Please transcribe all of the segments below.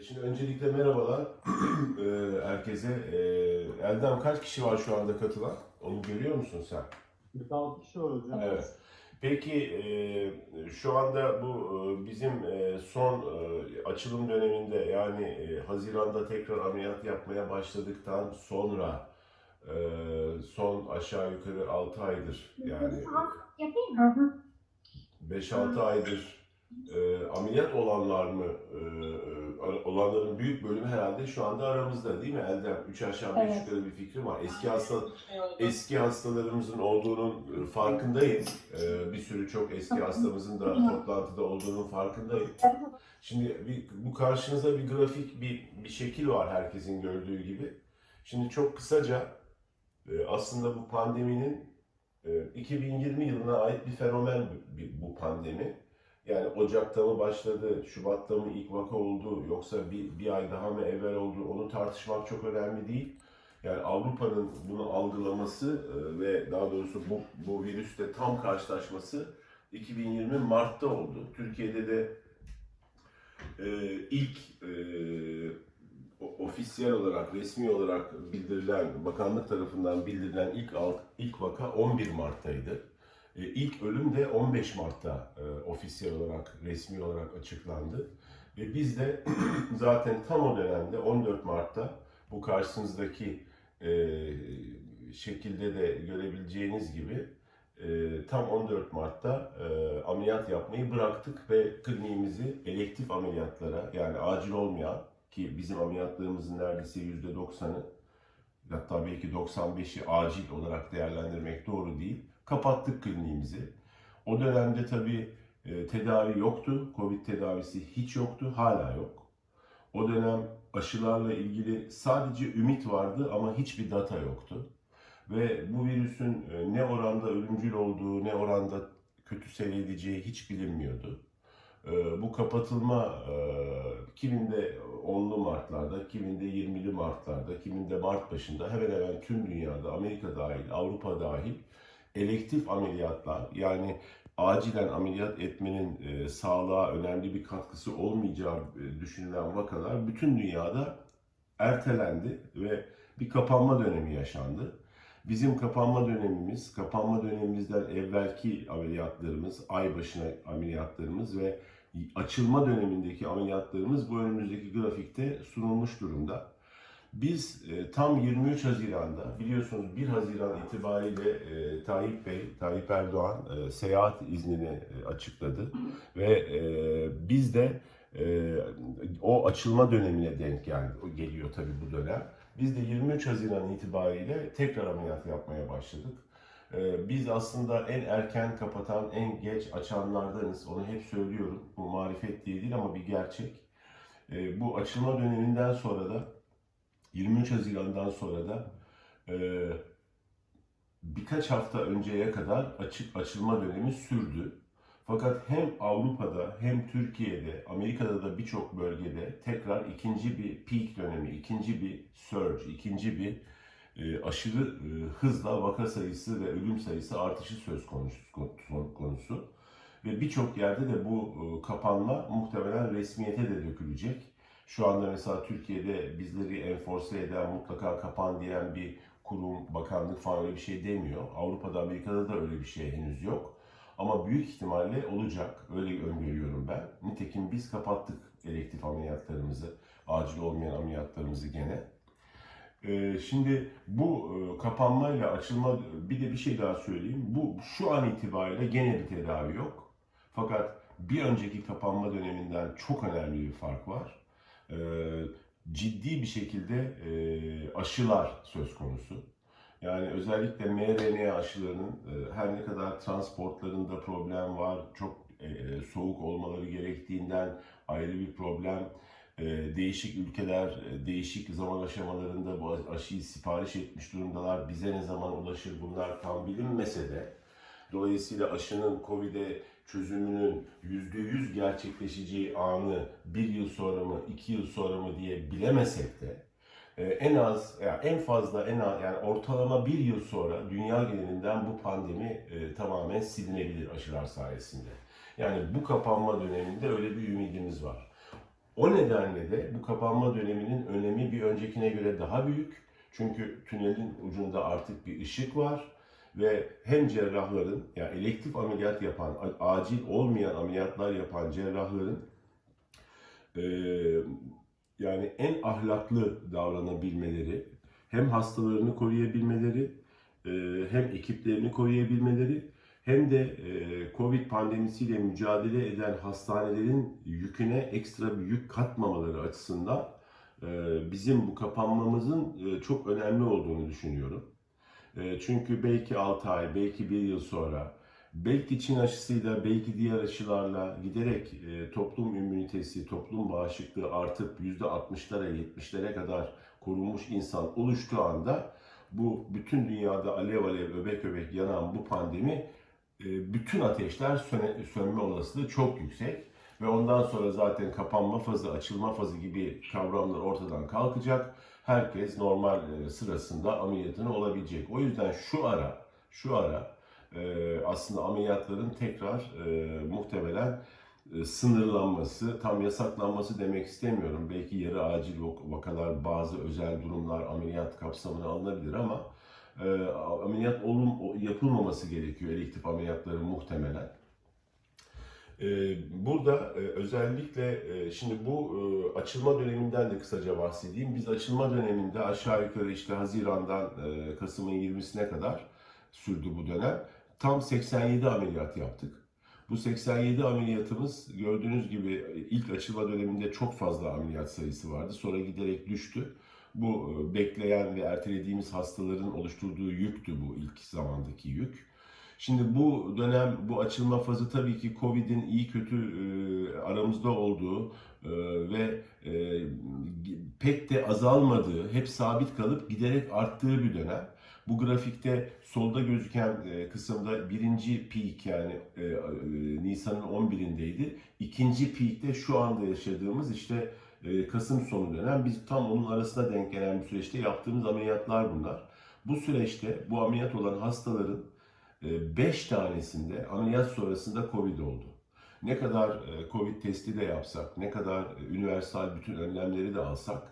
Ee, Şimdi öncelikle merhabalar Ee, herkese. Ee, Eldem kaç kişi var şu anda katılan? Onu görüyor musun sen? 46 kişi var hocam. Evet. Peki e, şu anda bu e, bizim e, son e, açılım döneminde yani e, Haziran'da tekrar ameliyat yapmaya başladıktan sonra e, son aşağı yukarı 6 aydır yani Yapayım mı? 5-6 aydır e, ameliyat olanlar mı e, olanların büyük bölümü herhalde şu anda aramızda değil mi Eldem? 3 aşağı 5 Evet. yukarı bir fikrim var. Eski hasta eski hastalarımızın olduğunun e, farkındayım. E, bir sürü çok eski hastamızın da toplantıda olduğunun farkındayım. Şimdi bir, bu karşınızda bir grafik, bir, bir şekil var herkesin gördüğü gibi. Şimdi çok kısaca e, aslında bu pandeminin e, 2020 yılına ait bir fenomen bu pandemi. Yani Ocak'ta mı başladı, Şubat'ta mı ilk vaka oldu, yoksa bir, bir ay daha mı evvel oldu onu tartışmak çok önemli değil. Yani Avrupa'nın bunu algılaması e, ve daha doğrusu bu, bu virüsle tam karşılaşması 2020 Mart'ta oldu. Türkiye'de de e, ilk e, ofisiyel olarak, resmi olarak bildirilen, bakanlık tarafından bildirilen ilk ilk vaka 11 Mart'taydı. E, ilk ölüm de 15 Mart'ta e, ofisiyel olarak, resmi olarak açıklandı. Ve biz de zaten tam o dönemde 14 Mart'ta bu karşınızdaki e, şekilde de görebileceğiniz gibi e, tam 14 Mart'ta e, ameliyat yapmayı bıraktık ve kliniğimizi elektif ameliyatlara yani acil olmayan ki bizim ameliyatlarımızın neredeyse %90'ı hatta belki 95'i acil olarak değerlendirmek doğru değil. Kapattık kliniğimizi. O dönemde tabii e, tedavi yoktu. Covid tedavisi hiç yoktu. Hala yok. O dönem aşılarla ilgili sadece ümit vardı ama hiçbir data yoktu. Ve bu virüsün e, ne oranda ölümcül olduğu, ne oranda kötü seyredeceği hiç bilinmiyordu. E, Bu kapatılma e, kiminde 10'lu Mart'larda, kiminde 20'li Mart'larda, kiminde Mart başında hemen hemen tüm dünyada, Amerika dahil, Avrupa dahil elektif ameliyatlar yani acilen ameliyat etmenin e, sağlığa önemli bir katkısı olmayacağı e, düşünülen vakalar bütün dünyada ertelendi ve bir kapanma dönemi yaşandı. Bizim kapanma dönemimiz, kapanma dönemimizden evvelki ameliyatlarımız, ay başına ameliyatlarımız ve açılma dönemindeki ameliyatlarımız bu önümüzdeki grafikte sunulmuş durumda. Biz e, tam 23 Haziran'da biliyorsunuz 1 Haziran itibariyle e, Tayyip Bey, Tayyip Erdoğan e, seyahat iznini e, açıkladı ve e, biz de e, o açılma dönemine denk geldi, o geliyor tabii bu dönem. Biz de 23 Haziran itibariyle tekrar ameliyat yapmaya başladık. E, biz aslında en erken kapatan, en geç açanlardanız. Onu hep söylüyorum. Bu marifet diye değil ama bir gerçek. E, bu açılma döneminden sonra da 23 Haziran'dan sonra da e, birkaç hafta önceye kadar açık açılma dönemi sürdü. Fakat hem Avrupa'da hem Türkiye'de, Amerika'da da birçok bölgede tekrar ikinci bir peak dönemi, ikinci bir surge, ikinci bir e, aşırı e, hızla vaka sayısı ve ölüm sayısı artışı söz konusu. konusu. Ve birçok yerde de bu e, kapanma muhtemelen resmiyete de dökülecek. Şu anda mesela Türkiye'de bizleri enforce eden, mutlaka kapan diyen bir kurum, bakanlık falan öyle bir şey demiyor. Avrupa'da, Amerika'da da öyle bir şey henüz yok. Ama büyük ihtimalle olacak. Öyle öngörüyorum ben. Nitekim biz kapattık elektif ameliyatlarımızı, acil olmayan ameliyatlarımızı gene. Ee, şimdi bu e, kapanmayla açılma, bir de bir şey daha söyleyeyim. Bu şu an itibariyle gene bir tedavi yok. Fakat bir önceki kapanma döneminden çok önemli bir fark var. Ee, ciddi bir şekilde e, aşılar söz konusu. Yani özellikle mRNA aşılarının e, her ne kadar transportlarında problem var, çok e, soğuk olmaları gerektiğinden ayrı bir problem. E, değişik ülkeler e, değişik zaman aşamalarında bu aşıyı sipariş etmiş durumdalar. Bize ne zaman ulaşır bunlar tam bilinmese de dolayısıyla aşının COVID'e çözümünün %100 gerçekleşeceği anı bir yıl sonra mı, iki yıl sonra mı diye bilemesek de e, en az, yani en fazla, en az, yani ortalama bir yıl sonra dünya genelinden bu pandemi e, tamamen silinebilir aşılar sayesinde. Yani bu kapanma döneminde öyle bir ümidimiz var. O nedenle de bu kapanma döneminin önemi bir öncekine göre daha büyük. Çünkü tünelin ucunda artık bir ışık var ve hem cerrahların yani elektif ameliyat yapan, acil olmayan ameliyatlar yapan cerrahların e, yani en ahlaklı davranabilmeleri, hem hastalarını koruyabilmeleri, e, hem ekiplerini koruyabilmeleri, hem de e, Covid pandemisiyle mücadele eden hastanelerin yüküne ekstra bir yük katmamaları açısından e, bizim bu kapanmamızın e, çok önemli olduğunu düşünüyorum. E, Çünkü belki 6 ay, belki 1 yıl sonra, belki Çin aşısıyla, belki diğer aşılarla giderek e, toplum immünitesi, toplum bağışıklığı artıp %60'lara, 70'lere kadar korunmuş insan oluştuğu anda bu bütün dünyada alev alev, öbek öbek yanan bu pandemi e, bütün ateşler söne- sönme olasılığı çok yüksek. Ve ondan sonra zaten kapanma fazı, açılma fazı gibi kavramlar ortadan kalkacak. Herkes normal e, sırasında ameliyatını olabilecek. O yüzden şu ara, şu ara e, aslında ameliyatların tekrar e, muhtemelen sınırlanması, tam yasaklanması demek istemiyorum. Belki yarı acil vak- vakalar, bazı özel durumlar ameliyat kapsamına alınabilir ama ameliyat olum, yapılmaması gerekiyor elektif ameliyatların muhtemelen. Ee, Burada e, özellikle e, şimdi bu e, açılma döneminden de kısaca bahsedeyim. Biz açılma döneminde aşağı yukarı işte Haziran'dan Kasım'ın 20'sine kadar sürdü bu dönem. Tam 87 ameliyat yaptık. Bu 87 ameliyatımız gördüğünüz gibi ilk açılma döneminde çok fazla ameliyat sayısı vardı. Sonra giderek düştü. Bu bekleyen ve ertelediğimiz hastaların oluşturduğu yüktü bu ilk zamandaki yük. Şimdi bu dönem, bu açılma fazı tabii ki Covid'in iyi kötü e, aramızda olduğu e, ve e, pek de azalmadığı, hep sabit kalıp giderek arttığı bir dönem. Bu grafikte solda gözüken e, kısımda birinci peak yani e, e, Nisan'ın 11'indeydi. İkinci peak de şu anda yaşadığımız işte e, Kasım sonu dönem. Biz tam onun arasına denk gelen bir süreçte yaptığımız ameliyatlar bunlar. Bu süreçte bu ameliyat olan hastaların 5 tanesinde ameliyat sonrasında Covid oldu. Ne kadar e, Covid testi de yapsak, ne kadar e, universal bütün önlemleri de alsak,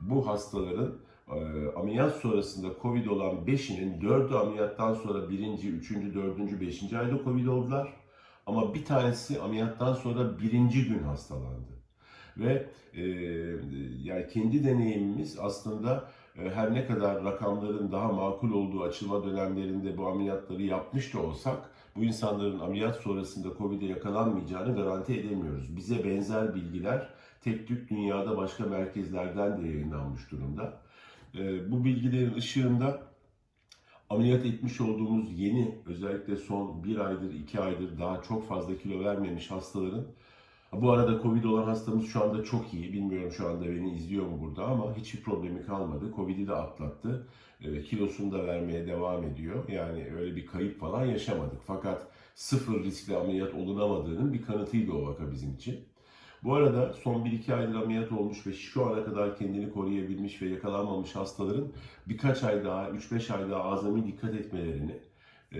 bu hastaların e, ameliyat sonrasında Covid olan 5'inin 4'ü ameliyattan sonra 1. 3. 4. 5. ayda Covid oldular. Ama bir tanesi ameliyattan sonra birinci gün hastalandı. Ve e, yani kendi deneyimimiz aslında e, her ne kadar rakamların daha makul olduğu açılma dönemlerinde bu ameliyatları yapmış da olsak bu insanların ameliyat sonrasında Covid'e yakalanmayacağını garanti edemiyoruz. Bize benzer bilgiler tek tük dünyada başka merkezlerden de yayınlanmış durumda. E, Bu bilgilerin ışığında ameliyat etmiş olduğumuz yeni özellikle son bir aydır iki aydır daha çok fazla kilo vermemiş hastaların bu arada Covid olan hastamız şu anda çok iyi. Bilmiyorum şu anda beni izliyor mu burada ama hiçbir problemi kalmadı. Covid'i de atlattı. E, kilosunu da vermeye devam ediyor. Yani öyle bir kayıp falan yaşamadık. Fakat sıfır riskli ameliyat olunamadığının bir kanıtıydı o vaka bizim için. Bu arada son 1-2 aydır ameliyat olmuş ve şu ana kadar kendini koruyabilmiş ve yakalanmamış hastaların birkaç ay daha, 3-5 ay daha azami dikkat etmelerini e,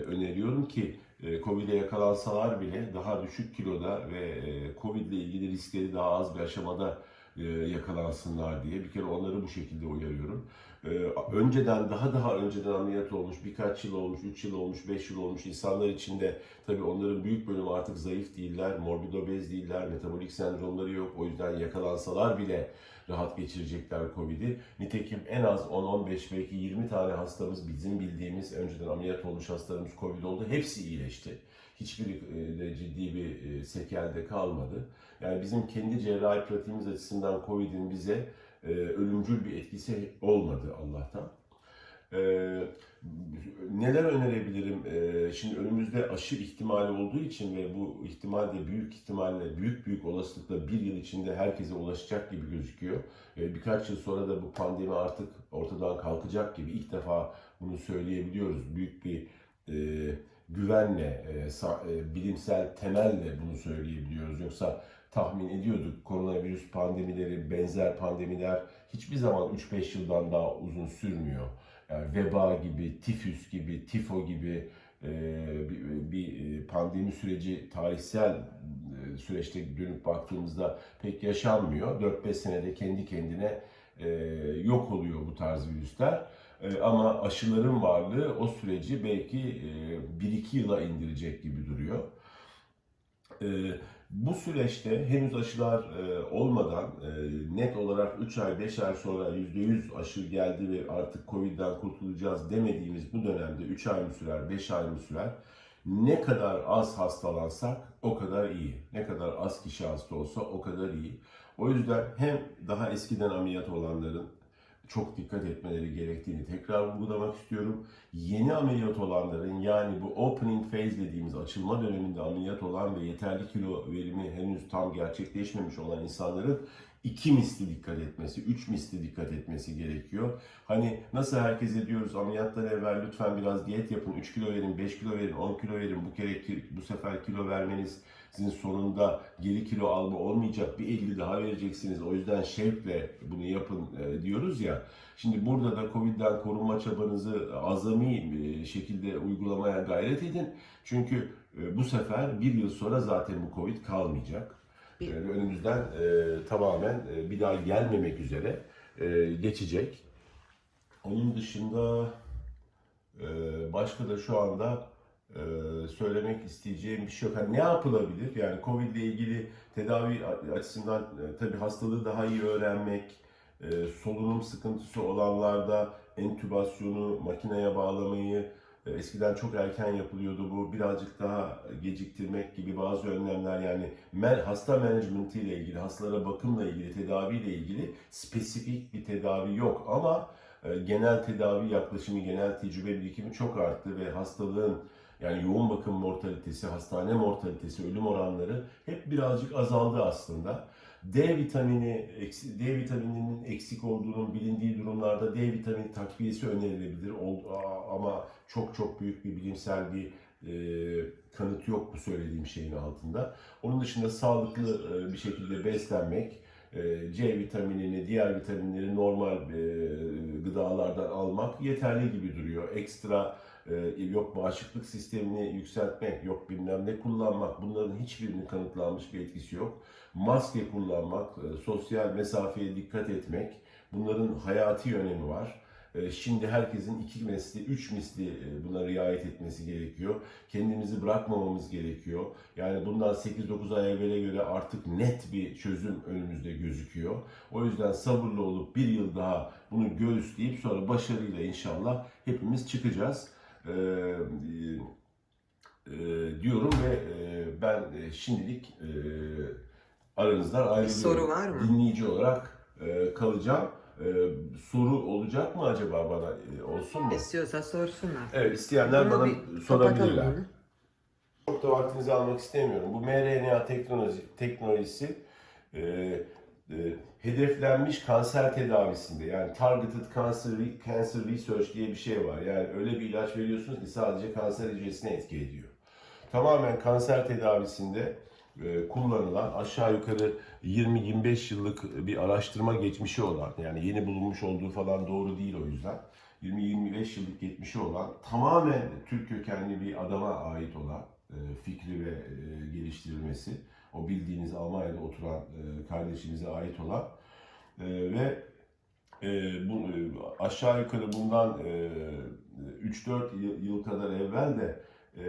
öneriyorum ki Covid'e yakalansalar bile daha düşük kiloda ve e, Covid ile ilgili riskleri daha az bir aşamada e, yakalansınlar diye bir kere onları bu şekilde uyarıyorum. E, Önceden daha daha önceden ameliyat olmuş, birkaç yıl olmuş, 3 yıl olmuş, 5 yıl olmuş insanlar için de tabii onların büyük bölümü artık zayıf değiller, morbid obez değiller, metabolik sendromları yok. O yüzden yakalansalar bile rahat geçirecekler Covid'i. Nitekim en az 10-15 belki 20 tane hastamız bizim bildiğimiz önceden ameliyat olmuş hastalarımız Covid oldu. Hepsi iyileşti. Hiçbiri e, de ciddi bir e, sekelde kalmadı. Yani bizim kendi cerrahi pratiğimiz açısından Covid'in bize e, ölümcül bir etkisi olmadı Allah'tan. E, neler önerebilirim? E, şimdi önümüzde aşı ihtimali olduğu için ve bu ihtimal de büyük ihtimalle, büyük büyük olasılıkla bir yıl içinde herkese ulaşacak gibi gözüküyor. E, birkaç yıl sonra da bu pandemi artık ortadan kalkacak gibi ilk defa bunu söyleyebiliyoruz. Büyük bir e, güvenle, e, sa- e, bilimsel temelle bunu söyleyebiliyoruz. Yoksa tahmin ediyorduk koronavirüs pandemileri, benzer pandemiler hiçbir zaman 3-5 yıldan daha uzun sürmüyor. Yani veba gibi, tifüs gibi, tifo gibi, e, bir, bir pandemi süreci tarihsel e, süreçte dönüp baktığımızda pek yaşanmıyor. 4-5 senede kendi kendine e, yok oluyor bu tarz virüsler. E, ama aşıların varlığı o süreci belki e, 1-2 yıla indirecek gibi duruyor. Bu süreçte henüz aşılar e, olmadan e, net olarak 3 ay 5 ay sonra %100 aşı geldi ve artık Covid'den kurtulacağız demediğimiz bu dönemde 3 ay mı sürer 5 ay mı sürer ne kadar az hastalansak o kadar iyi. Ne kadar az kişi hasta olsa o kadar iyi. O yüzden hem daha eskiden ameliyat olanların çok dikkat etmeleri gerektiğini tekrar vurgulamak istiyorum. Yeni ameliyat olanların yani bu opening phase dediğimiz açılma döneminde ameliyat olan ve yeterli kilo verimi henüz tam gerçekleşmemiş olan insanların iki misli dikkat etmesi, üç misli dikkat etmesi gerekiyor. Hani nasıl herkese diyoruz ameliyattan evvel lütfen biraz diyet yapın, 3 kilo verin, 5 kilo verin, 10 kilo verin. Bu kere bu sefer kilo vermenizin sonunda geri kilo alma olmayacak. Bir 50 daha vereceksiniz. O yüzden şevkle bunu yapın e, diyoruz ya. Şimdi burada da Covid'den korunma çabanızı azami e, şekilde uygulamaya gayret edin. Çünkü e, bu sefer bir yıl sonra zaten bu Covid kalmayacak. Yani önümüzden e, tamamen e, bir daha gelmemek üzere e, geçecek. Onun dışında e, başka da şu anda e, söylemek isteyeceğim bir şey yok. Hani ne yapılabilir? Yani Covid ile ilgili tedavi açısından e, tabii hastalığı daha iyi öğrenmek, e, solunum sıkıntısı olanlarda entübasyonu, makineye bağlamayı, eskiden çok erken yapılıyordu bu. Birazcık daha geciktirmek gibi bazı önlemler yani hasta managementı ile ilgili, hastalara bakımla ilgili, tedavi ile ilgili spesifik bir tedavi yok ama e, genel tedavi yaklaşımı, genel tecrübe birikimi çok arttı ve hastalığın yani yoğun bakım mortalitesi, hastane mortalitesi, ölüm oranları hep birazcık azaldı aslında. D vitamini, D vitamininin eksik olduğunun bilindiği durumlarda D vitamini takviyesi önerilebilir. Ama çok çok büyük bir bilimsel bir e, kanıt yok bu söylediğim şeyin altında. Onun dışında sağlıklı e, bir şekilde beslenmek, e, C vitaminini, diğer vitaminleri normal e, gıdalardan almak yeterli gibi duruyor. Ekstra e, yok bağışıklık sistemini yükseltmek, yok bilmem ne kullanmak bunların hiçbirinin kanıtlanmış bir etkisi yok. Maske kullanmak, e, sosyal mesafeye dikkat etmek bunların hayati önemi var. E, Şimdi herkesin iki misli, üç misli e, buna riayet etmesi gerekiyor. Kendimizi bırakmamamız gerekiyor. Yani bundan 8-9 ay evvele göre artık net bir çözüm önümüzde gözüküyor. O yüzden sabırlı olup bir yıl daha bunu göğüsleyip sonra başarıyla inşallah hepimiz çıkacağız. Ee, e, diyorum ve e, ben şimdilik e, aranızdan ayrılıyorum. soru var mı? Dinleyici olarak e, kalacağım. E, soru olacak mı acaba bana? E, olsun mu? İstiyorsa sorsunlar. Evet, isteyenler Bunu bana bir sorabilirler. kapatalım. Çok da vaktinizi almak istemiyorum. Bu mRNA teknoloji, teknolojisi e, e, hedeflenmiş kanser tedavisinde yani targeted cancer, cancer research diye bir şey var. Yani öyle bir ilaç veriyorsunuz ki sadece kanser hücresine etki ediyor. Tamamen kanser tedavisinde kullanılan aşağı yukarı 20-25 yıllık bir araştırma geçmişi olan yani yeni bulunmuş olduğu falan doğru değil o yüzden. 20-25 yıllık geçmişi olan tamamen Türk kökenli bir adama ait olan e, fikri ve e, geliştirilmesi o bildiğiniz Almanya'da oturan e, kardeşimize ait olan e, ve e, e, aşağı yukarı bundan e, 3-4 yıl, yıl kadar evvel de e,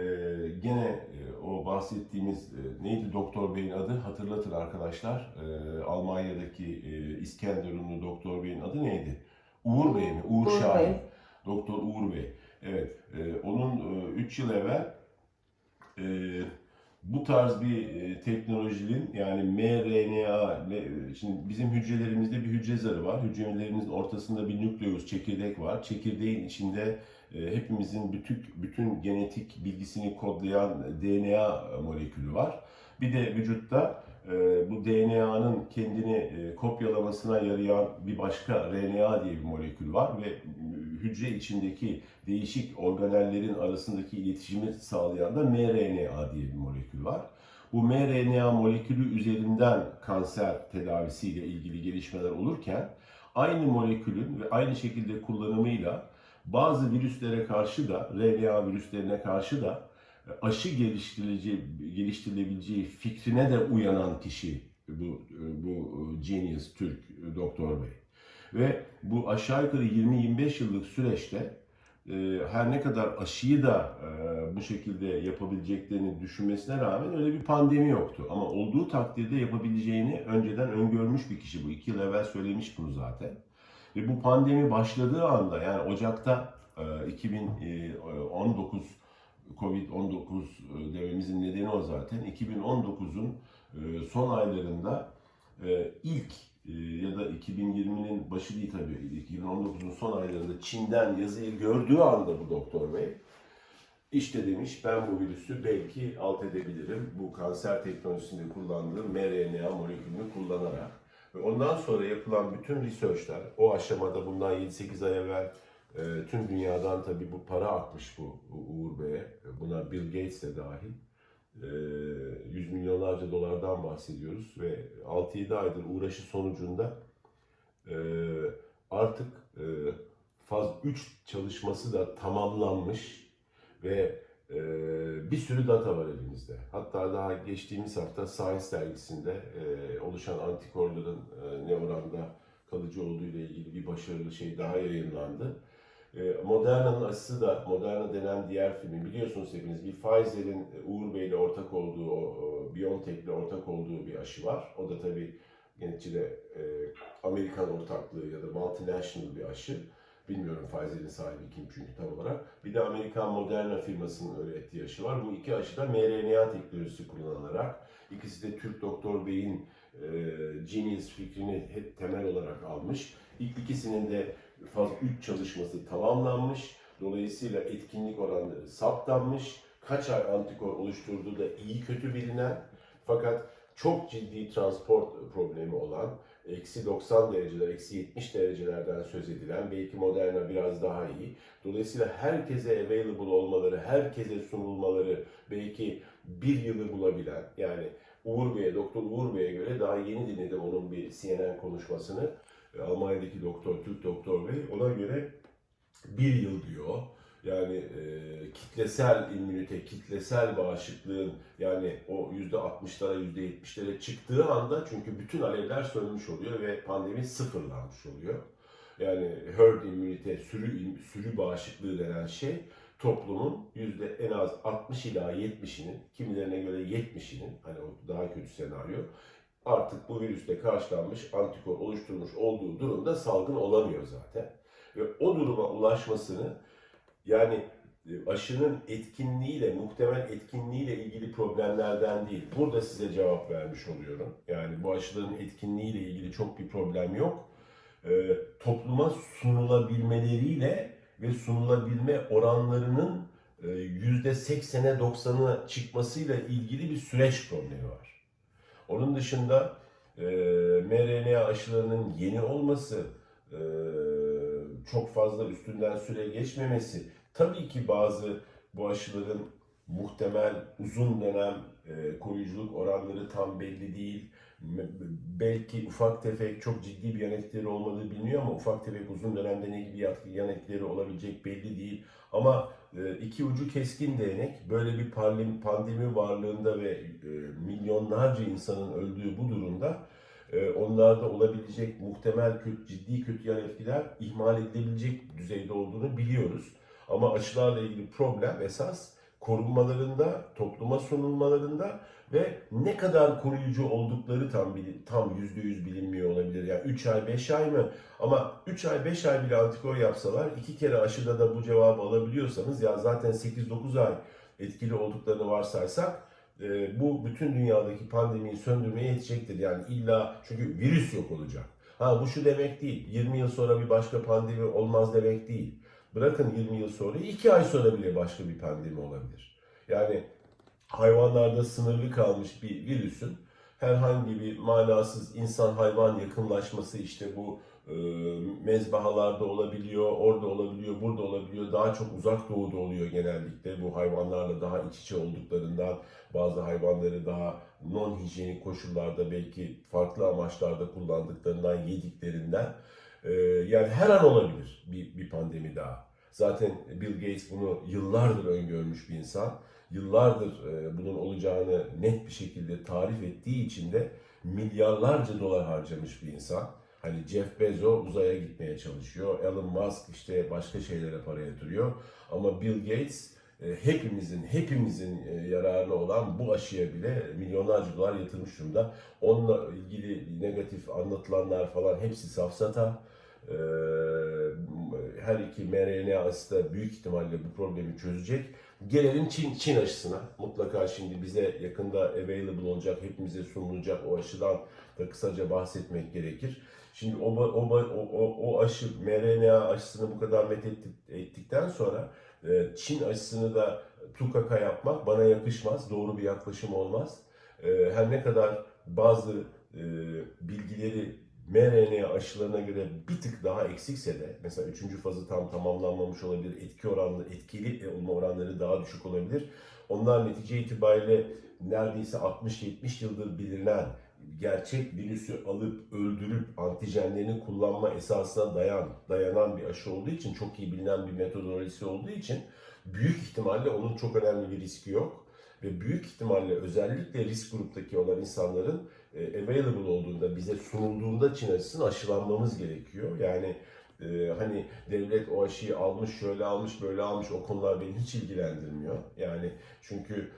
gene e, o bahsettiğimiz e, neydi doktor beyin adı hatırlatın arkadaşlar. E, Almanya'daki e, İskenderunlu doktor beyin adı neydi? Uğur Bey mi? Uğur, Uğur Şahin. Bey. Doktor Uğur Bey. Evet. e, onun 3 yıl evvel e, bu tarz bir e, teknolojinin yani mRNA, şimdi bizim hücrelerimizde bir hücre zarı var. Hücrelerimizin ortasında bir nükleus, çekirdek var. Çekirdeğin içinde e, hepimizin bütün, bütün genetik bilgisini kodlayan DNA molekülü var. Bir de vücutta e, bu DNA'nın kendini e, kopyalamasına yarayan bir başka RNA diye bir molekül var ve e, hücre içindeki değişik organellerin arasındaki iletişimi sağlayan da mRNA diye bir molekül var. Bu mRNA molekülü üzerinden kanser tedavisiyle ilgili gelişmeler olurken aynı molekülün ve aynı şekilde kullanımıyla bazı virüslere karşı da, RNA virüslerine karşı da e, aşı geliştirici, geliştirilebileceği fikrine de uyanan kişi bu, e, bu genius Türk e, doktor bey. Ve bu aşağı yukarı 20-25 yıllık süreçte e, her ne kadar aşıyı da e, bu şekilde yapabileceklerini düşünmesine rağmen öyle bir pandemi yoktu. Ama olduğu takdirde yapabileceğini önceden öngörmüş bir kişi bu. İki yıl evvel söylemiş bunu zaten. Ve bu pandemi başladığı anda yani Ocak'ta e, 2019 Covid-19 e, dememizin nedeni o zaten. 2019'un e, son aylarında e, ilk e, ya da 2020'nin başı değil tabii 2019'un son aylarında Çin'den yazıyı gördüğü anda bu doktor bey işte demiş ben bu virüsü belki alt edebilirim bu kanser teknolojisinde kullandığım mRNA molekülünü kullanarak. Ondan sonra yapılan bütün researchler o aşamada bundan 7-8 ay evvel e, tüm dünyadan tabii bu para akmış bu, bu Uğur Bey'e. Buna Bill Gates de dahil. E, yüz milyonlarca dolardan bahsediyoruz ve 6-7 aydır uğraşı sonucunda e, artık e, faz 3 çalışması da tamamlanmış ve e, bir sürü data var elimizde. Hatta daha geçtiğimiz hafta Science dergisinde e, oluşan antikorların e, ne oranda kalıcı olduğu ile ilgili bir başarılı şey daha yayınlandı. E, Moderna'nın aşısı da, Moderna denen diğer filmi biliyorsunuz hepiniz bir Pfizer'in e, Uğur Bey ile ortak olduğu, o BioNTech ile ortak olduğu bir aşı var. O da tabii neticede e, Amerikan ortaklığı ya da multinational bir aşı. Bilmiyorum Pfizer'in sahibi kim çünkü tam olarak. Bir de Amerikan Moderna firmasının ürettiği aşı var. Bu iki aşı da mRNA teknolojisi kullanılarak, ikisi de Türk Doktor Bey'in e, Genius fikrini hep temel olarak almış. İlk ikisinin de faz 3 çalışması tamamlanmış. Dolayısıyla etkinlik oranları saptanmış. Kaç ay antikor oluşturduğu da iyi kötü bilinen fakat çok ciddi transport problemi olan eksi 90 dereceler, eksi 70 derecelerden söz edilen belki Moderna biraz daha iyi. Dolayısıyla herkese available olmaları, herkese sunulmaları belki bir yılı bulabilen yani Uğur Bey'e, Doktor Uğur Bey'e göre daha yeni dinledim onun bir CNN konuşmasını. E, Almanya'daki doktor, Türk doktor bey ona göre bir yıl diyor. Yani e, kitlesel immünite, kitlesel bağışıklığın yani o yüzde 60'lara, yüzde 70'lere çıktığı anda çünkü bütün alevler sönmüş oluyor ve pandemi sıfırlanmış oluyor. Yani herd immünite, sürü, sürü bağışıklığı denen şey toplumun yüzde en az 60 ila 70'inin, kimilerine göre 70'inin, hani o daha kötü senaryo, artık bu virüsle karşılanmış, antikor oluşturmuş olduğu durumda salgın olamıyor zaten. Ve o duruma ulaşmasını yani e, aşının etkinliğiyle, muhtemel etkinliğiyle ilgili problemlerden değil. Burada size cevap vermiş oluyorum. Yani bu aşıların etkinliğiyle ilgili çok bir problem yok. Ee, topluma sunulabilmeleriyle ve sunulabilme oranlarının e, yüzde 80'e 90'ı çıkmasıyla ilgili bir süreç problemi var. Onun dışında e, mRNA aşılarının yeni olması, e, çok fazla üstünden süre geçmemesi, tabii ki bazı bu aşıların muhtemel uzun dönem e, koruyuculuk oranları tam belli değil. Belki ufak tefek çok ciddi bir yan etkileri olmadığı biliniyor ama ufak tefek uzun dönemde ne gibi yan- etkileri olabilecek belli değil. Ama e, iki ucu keskin değnek böyle bir pandemi varlığında ve e, milyonlarca insanın öldüğü bu durumda e, onlarda olabilecek muhtemel kötü, ciddi kötü yan etkiler ihmal edilebilecek düzeyde olduğunu biliyoruz. Ama aşılarla ilgili problem esas korunmalarında, topluma sunulmalarında ve ne kadar koruyucu oldukları tam tam yüzde yüz bilinmiyor olabilir. Yani 3 ay 5 ay mı? Ama 3 ay 5 ay bile antikor yapsalar iki kere aşıda da bu cevabı alabiliyorsanız ya zaten 8-9 ay etkili olduklarını varsaysak e, bu bütün dünyadaki pandemiyi söndürmeye yetecektir. Yani illa çünkü virüs yok olacak. Ha bu şu demek değil. 20 yıl sonra bir başka pandemi olmaz demek değil. Bırakın 20 yıl sonra 2 ay sonra bile başka bir pandemi olabilir. Yani hayvanlarda sınırlı kalmış bir virüsün herhangi bir manasız insan hayvan yakınlaşması işte bu mezbahalarda olabiliyor, orada olabiliyor, burada olabiliyor. Daha çok uzak doğuda oluyor genellikle bu hayvanlarla daha iç içe olduklarından bazı hayvanları daha non hijyenik koşullarda belki farklı amaçlarda kullandıklarından, yediklerinden. E, yani her an olabilir bir, bir pandemi daha. Zaten Bill Gates bunu yıllardır öngörmüş bir insan. Yıllardır e, bunun olacağını net bir şekilde tarif ettiği için de milyarlarca dolar harcamış bir insan. Hani Jeff Bezos uzaya gitmeye çalışıyor. Elon Musk işte başka şeylere para yatırıyor. Ama Bill Gates e, hepimizin hepimizin e, yararına olan bu aşıya bile milyonlarca dolar yatırmış durumda. Onunla ilgili negatif anlatılanlar falan hepsi safsata. Ee, her iki mRNA aşısı da büyük ihtimalle bu problemi çözecek. Gelelim Çin, Çin aşısına. Mutlaka şimdi bize yakında available olacak, hepimize sunulacak o aşıdan da kısaca bahsetmek gerekir. Şimdi o, o, o, o, aşı, mRNA aşısını bu kadar met etti- ettikten sonra e, Çin aşısını da tukaka yapmak bana yakışmaz. Doğru bir yaklaşım olmaz. E, Her ne kadar bazı e, bilgileri mRNA aşılarına göre bir tık daha eksikse de mesela üçüncü fazı tam tamamlanmamış olabilir, etki oranlı, etkili olma oranları daha düşük olabilir. Onlar netice itibariyle neredeyse 60-70 yıldır bilinen gerçek virüsü alıp öldürüp antijenlerini kullanma esasına dayan, dayanan bir aşı olduğu için çok iyi bilinen bir metodolojisi olduğu için büyük ihtimalle onun çok önemli bir riski yok. Ve büyük ihtimalle özellikle risk gruptaki olan insanların e, available olduğunda, bize sunulduğunda Çin aşısını aşılanmamız gerekiyor. Yani e, hani devlet o aşıyı almış, şöyle almış, böyle almış o konular beni hiç ilgilendirmiyor. Yani çünkü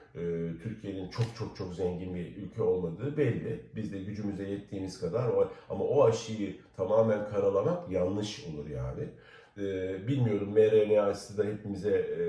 Türkiye'nin çok çok çok zengin bir ülke olmadığı belli. Biz de gücümüze yettiğimiz kadar ama o aşıyı tamamen karalamak yanlış olur yani. E, bilmiyorum mRNA da hepimize e,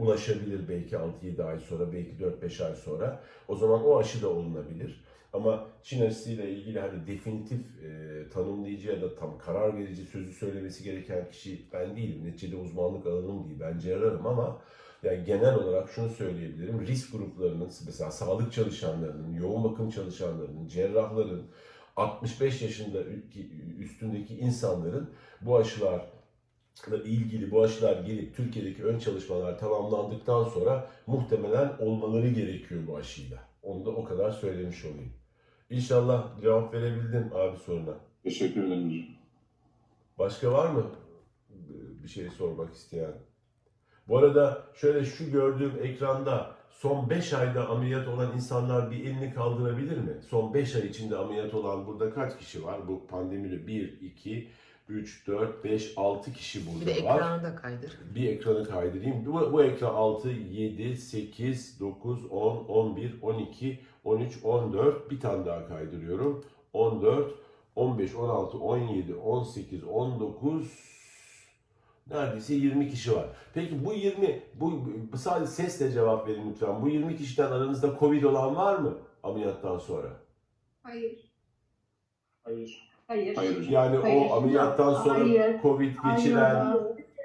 ulaşabilir belki 6-7 ay sonra, belki 4-5 ay sonra. O zaman o aşı da olunabilir. Ama Çin aşısıyla ilgili hani definitif e, tanımlayıcı ya da tam karar verici sözü söylemesi gereken kişi ben değilim. Neticede uzmanlık alanım değil. Ben cerrahım ama yani genel olarak şunu söyleyebilirim. Risk gruplarının mesela sağlık çalışanlarının, yoğun bakım çalışanlarının, cerrahların, 65 yaşında üstündeki insanların bu aşılar ilgili bu aşılar gelip Türkiye'deki ön çalışmalar tamamlandıktan sonra muhtemelen olmaları gerekiyor bu aşıyla. Onu da o kadar söylemiş olayım. İnşallah cevap verebildim abi soruna. Teşekkür ederim. Başka var mı bir şey sormak isteyen? Bu arada şöyle şu gördüğüm ekranda son 5 ayda ameliyat olan insanlar bir elini kaldırabilir mi? Son 5 ay içinde ameliyat olan burada kaç kişi var? Bu pandemide 1, 2, 3, 4, 5, 6 kişi Bir burada de var. ekranı da kaydır. Bir ekranı kaydırayım. Bu, bu ekran 6, 7, 8, 9, 10, 11, 12, 13, 14. Bir tane daha kaydırıyorum. 14, 15, 16, 17, 18, 19, neredeyse 20 kişi var. Peki bu 20, bu, bu sadece sesle cevap verin lütfen. Bu 20 kişiden aranızda Covid olan var mı ameliyattan sonra? Hayır. Hayır. Hayır. Hayır. Yani Hayır. o ameliyattan sonra Hayır. Covid geçiren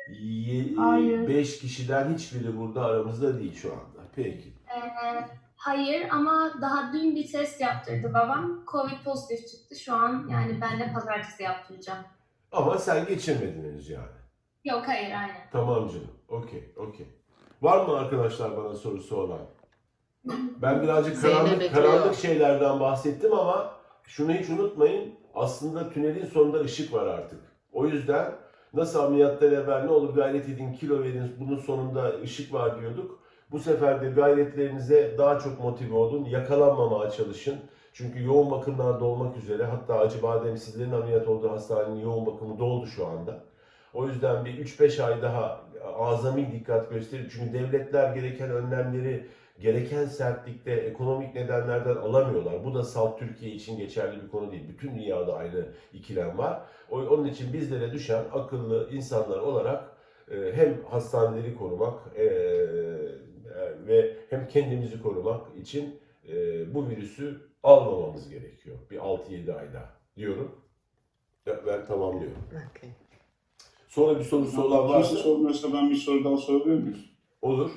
Hayır. Hayır. 5 kişiden hiçbiri burada aramızda değil şu anda. Peki. Ee, hayır ama daha dün bir test yaptırdı babam. Covid pozitif çıktı. Şu an yani ben de pazartesi yaptıracağım. Ama sen geçirmedin henüz yani. Yok hayır aynen. Tamam canım. Okey, okey. Var mı arkadaşlar bana sorusu olan? Ben birazcık Zeynep karanlık, bekliyor. karanlık şeylerden bahsettim ama şunu hiç unutmayın. Aslında tünelin sonunda ışık var artık. O yüzden nasıl ameliyattan evvel ne olur gayret edin, kilo verin, bunun sonunda ışık var diyorduk. Bu sefer de gayretlerinize daha çok motive olun, yakalanmamaya çalışın. Çünkü yoğun bakımlarda olmak üzere hatta Acıbadem sizlerin ameliyat olduğu hastanenin yoğun bakımı doldu şu anda. O yüzden bir 3-5 ay daha azami dikkat gösterin. Çünkü devletler gereken önlemleri gereken sertlikte ekonomik nedenlerden alamıyorlar. Bu da salt Türkiye için geçerli bir konu değil. Bütün dünyada aynı ikilem var. Onun için bizlere düşen akıllı insanlar olarak e, hem hastaneleri korumak e, e, ve hem kendimizi korumak için bu virüsü almamamız gerekiyor. Bir 6-7 ayda diyorum. Ben tamamlıyorum. Okey. Sonra bir sorusu olan Kimse varsa sormuyorsa ben bir soru daha sorabilir miyim? olur.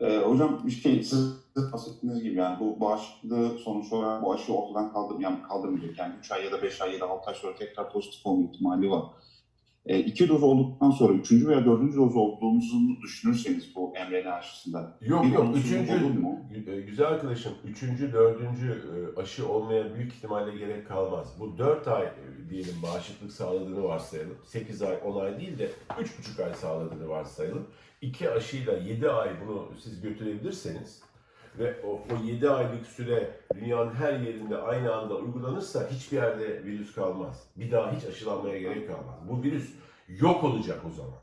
Ee, hocam şey siz bahsettiğiniz gibi yani bu bağışıklığı sonuç olarak bu aşıyı ortadan kaldır, yani kaldırmayacak. Yani 3 ay ya da 5 ay ya da 6 ay sonra tekrar pozitif olma ihtimali var. E, iki doz olduktan sonra üçüncü veya dördüncü doz olduğunuzu düşünürseniz bu mRNA aşısında Yok bir yok üçüncü mu? E, Güzel arkadaşım, üçüncü, dördüncü e, aşı olmaya büyük ihtimalle gerek kalmaz. Bu dört ay e, diyelim bağışıklık sağladığını varsayalım. Sekiz ay, on ay değil de üç buçuk ay sağladığını varsayalım. İki aşıyla yedi ay bunu siz götürebilirseniz ve o, o yedi aylık süre dünyanın her yerinde aynı anda uygulanırsa hiçbir yerde virüs kalmaz. Bir daha hiç aşılanmaya gerek kalmaz. Bu virüs yok olacak o zaman.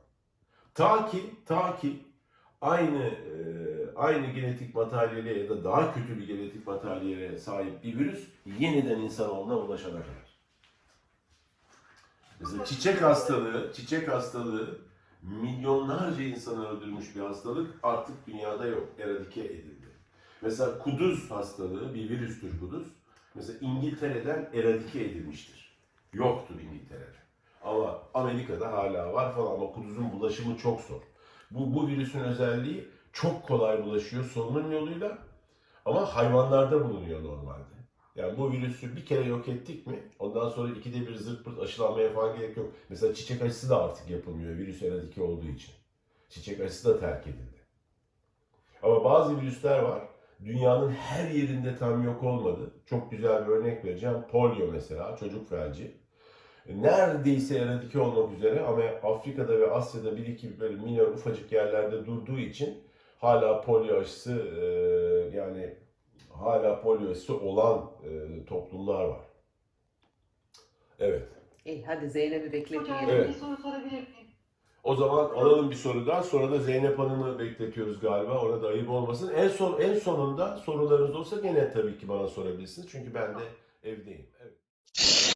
Ta ki, ta ki aynı e, aynı genetik materyale ya da daha kötü bir genetik materyale sahip bir virüs yeniden insanoğluna ulaşana kadar. Mesela çiçek hastalığı, çiçek hastalığı milyonlarca insanı öldürmüş bir hastalık artık dünyada yok, eradike edildi. Mesela kuduz hastalığı bir virüstür kuduz. Mesela İngiltere'den eradike edilmiştir. Yoktur İngiltere'de. Ama Amerika'da hala var falan ama kuduzun bulaşımı çok zor. Bu, bu virüsün özelliği çok kolay bulaşıyor solunum yoluyla ama hayvanlarda bulunuyor normalde. Yani bu virüsü bir kere yok ettik mi ondan sonra ikide bir zırt pırt aşılanmaya falan gerek yok. Mesela çiçek aşısı da artık yapılmıyor virüs eradike olduğu için. Çiçek aşısı da terk edildi. Ama bazı virüsler var. Dünyanın her yerinde tam yok olmadı. Çok güzel bir örnek vereceğim. Polio mesela, çocuk felci neredeyse eradike olmak üzere ama Afrika'da ve Asya'da bir iki böyle minor ufacık yerlerde durduğu için hala polio aşısı e, yani hala polio aşısı olan e, toplumlar var. Evet. İyi hadi Zeynep'i bekletmeyelim. Evet. bir soru sorabilir miyim? O zaman alalım bir soru daha. Sonra da Zeynep Hanım'ı bekletiyoruz galiba. Ona da ayıp olmasın. En son en sonunda sorularınız olsa gene tabii ki bana sorabilirsiniz. Çünkü ben de evdeyim. Evet.